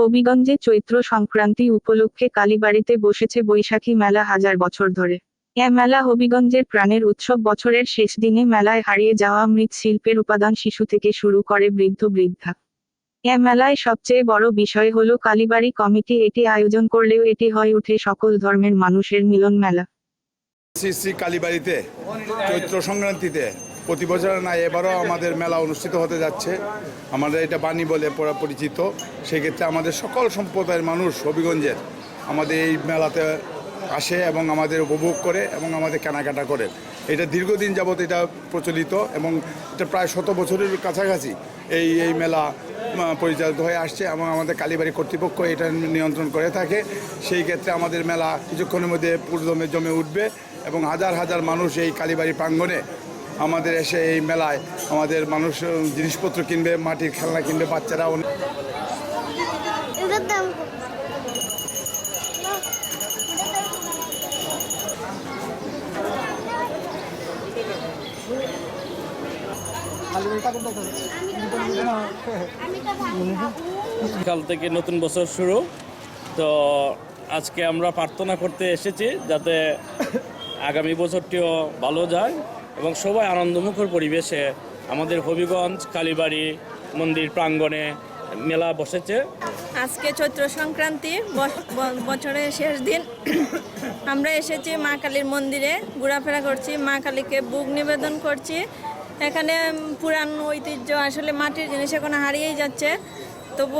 হবিগঞ্জে চৈত্র সংক্রান্তি উপলক্ষে কালীবাড়িতে বসেছে বৈশাখী মেলা হাজার বছর ধরে। এ মেলা হবিগঞ্জের প্রাণের উৎসব বছরের শেষ দিনে মেলায় হারিয়ে যাওয়া মৃৎশিল্পের উপাদান শিশু থেকে শুরু করে বৃদ্ধ বৃদ্ধা। এ মেলায় সবচেয়ে বড় বিষয় হলো কালীবাড়ি কমিটি, এটি আয়োজন করলেও এটি হয়ে ওঠে সকল ধর্মের মানুষের মিলন মেলা শ্রী শ্রী কালীবাড়িতে, চৈত্র সংক্রান্তিতে প্রতি বছর না, এবারও আমাদের মেলা অনুষ্ঠিত হতে যাচ্ছে। আমাদের এটা বাণী বলে পড়া পরিচিত। সেক্ষেত্রে আমাদের সকল সম্প্রদায়ের মানুষ হবিগঞ্জের আমাদের এই মেলাতে আসে এবং আমাদের উপভোগ করে এবং আমাদের কেনাকাটা করে। এটা দীর্ঘদিন যাবৎ এটা প্রচলিত এবং এটা প্রায় শত বছরের কাছাকাছি এই এই মেলা পরিচালিত হয়ে আসছে এবং আমাদের কালীবাড়ি কর্তৃপক্ষ এটা নিয়ন্ত্রণ করে থাকে। সেই ক্ষেত্রে আমাদের মেলা কিছুক্ষণের মধ্যে পুরোদমে জমে উঠবে এবং হাজার হাজার মানুষ এই কালীবাড়ি প্রাঙ্গণে আমাদের এসে এই মেলায় আমাদের মানুষ জিনিসপত্র কিনবে, মাটির খেলনা কিনবে, বাচ্চারা কাল থেকে নতুন বছর শুরু। তো আজকে আমরা প্রার্থনা করতে এসেছি যাতে আগামী বছরটিও ভালো যায়। এবং সবাই আনন্দমুখর পরিবেশে আমাদের হবিগঞ্জ, কালীবাড়ি, মন্দির প্রাঙ্গণে মেলা বসেছে। আজকে চৈত্র সংক্রান্তি বছরের শেষ দিন। আমরা এসেছি মা কালীর মন্দিরে, ঘোরাফেরা করছি, মা কালীকে বুক নিবেদন করছি। এখানে পুরান ঐতিহ্য, আসলে মাটির জিনিস এখন হারিয়েই যাচ্ছে। তবু